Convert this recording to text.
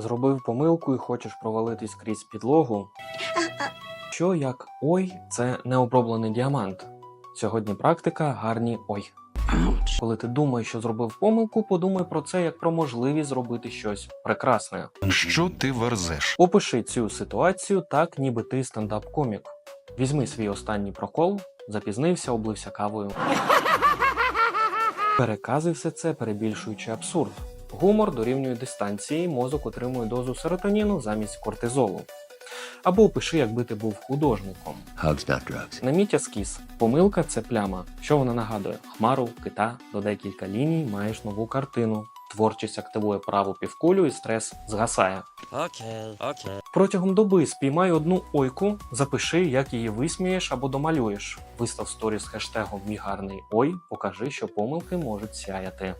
Зробив помилку і хочеш провалитись крізь підлогу. Що як ой, це необроблений діамант. Сьогодні практика гарні ой. Коли ти думаєш, що зробив помилку, подумай про це як про можливість зробити щось прекрасне. Що ти верзеш? Опиши цю ситуацію так, ніби ти стендап-комік. Візьми свій останній прокол, запізнився, облився кавою. Переказуй все це, перебільшуючи абсурд. Гумор дорівнює дистанції, мозок отримує дозу серотоніну замість кортизолу. Або опиши, якби ти був художником. Hugs, not drugs. Наміть ескіз. Помилка це пляма. Що вона нагадує? Хмару, кита, додай кілька ліній, маєш нову картину. Творчість активує праву півкулю і стрес згасає. Okay, okay. Протягом доби спіймай одну ойку, запиши, як її висмієш або домалюєш. Вистав сторі з хештегом Мій гарний ой, покажи, що помилки можуть сяяти.